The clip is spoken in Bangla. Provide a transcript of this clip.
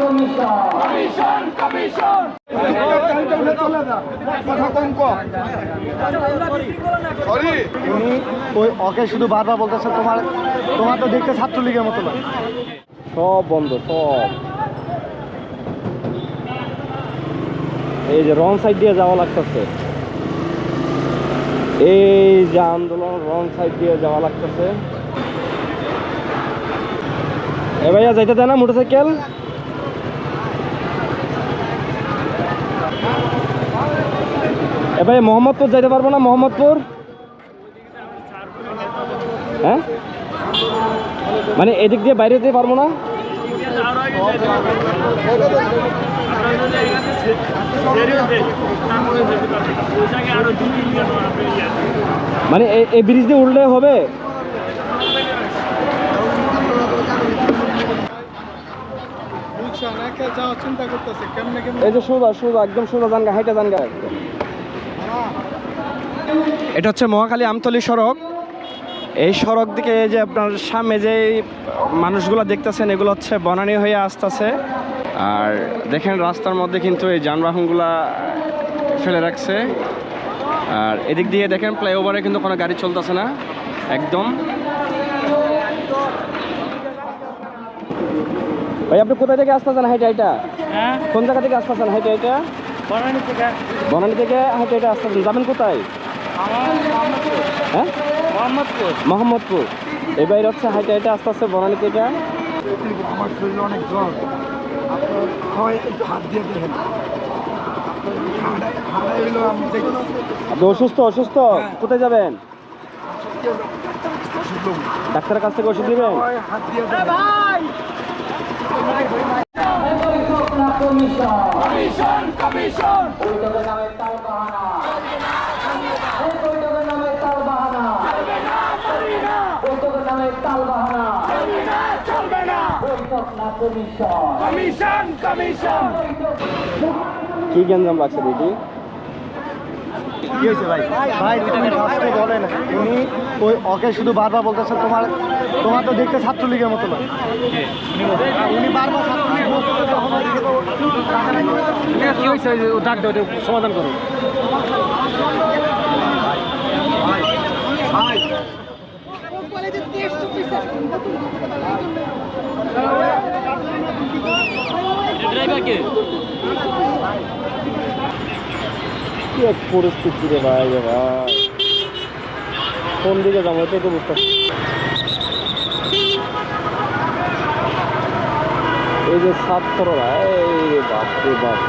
কমিশন। কমিশন উনি ওই ওকে শুধু বারবার বলতেছে তোমার তোমার তো দেখতে ছাত্রলীগের মতো লাগে সব বন্ধ সব এই যে রং সাইড দিয়ে যাওয়া লাগতেছে। এই যে আন্দোলন রং সাইড দিয়ে যাওয়া লাগতেছে। এ ভাইয়া যাইতে দেয় না মোটরসাইকেল? এ ভাই মোহাম্মদপুর যাইতে পারব না? মোহাম্মদপুর? হ্যাঁ? মানে এদিক দিয়ে বাইরে যেতে পারব না? মানে এই ব্রিজ দিয়ে উঠলে হবে? এই যে একদম এটা হচ্ছে মহাখালী আমতলী সড়ক। এই সড়ক দিকে যে আপনার সামনে যে মানুষগুলো দেখতেছেন, এগুলো হচ্ছে বনানী হয়ে আসতেছে। আর দেখেন রাস্তার মধ্যে কিন্তু এই যানবাহনগুলা ফেলে রাখছে। আর এদিক দিয়ে দেখেন ফ্লাইওভারে কিন্তু কোনো গাড়ি চলতেছে না, একদম। ভাই আপনি কোথায় থেকে আসতেছেন হাইটা এটা হ্যাঁ? কোন জায়গা থেকে আসতেছেন হাইটা হাইটা? বনানী থেকে। বনানী থেকে হাইটা হাইটা আসতেছেন যাবেন কোথায়? আমার মোহাম্মদপুর। হ্যাঁ? মোহাম্মদপুর। মোহাম্মদপুর। এই বাইরে হচ্ছে হাইটা এটা আস্তে আস্তে বনানী থেকে। আমার শরীরে অনেক জ্বর। হয় একটু হাত দিয়ে দেখেন। আপনি অসুস্থ অসুস্থ? কোথায় যাবেন? ডাক্তারের কাছ থেকে ওষুধ নেবেন? কমিশন কমিশন চলবে না কমিশন কমিশন কি গ্যাঞ্জাম লাগছে দিদি? কি হয়েছে ভাই? ভাই তুমি ফার্স্টে বলেন উনি ওই ওকে শুধু বারবার বলতেছে তোমার তোমার তো দেখতে ছাত্রলীগের মতো লাগে উনি বারবার ছাত্রলীগ কি হয়েছে? ডাক সমাধান করো। ভাই ভাই কি এক পরিস্থিতি রে ভাই রে ভাই কোন দিকে যাব এটাই তো বুঝতে। এই যে ছাত্ররা এই বাপ রে বাপ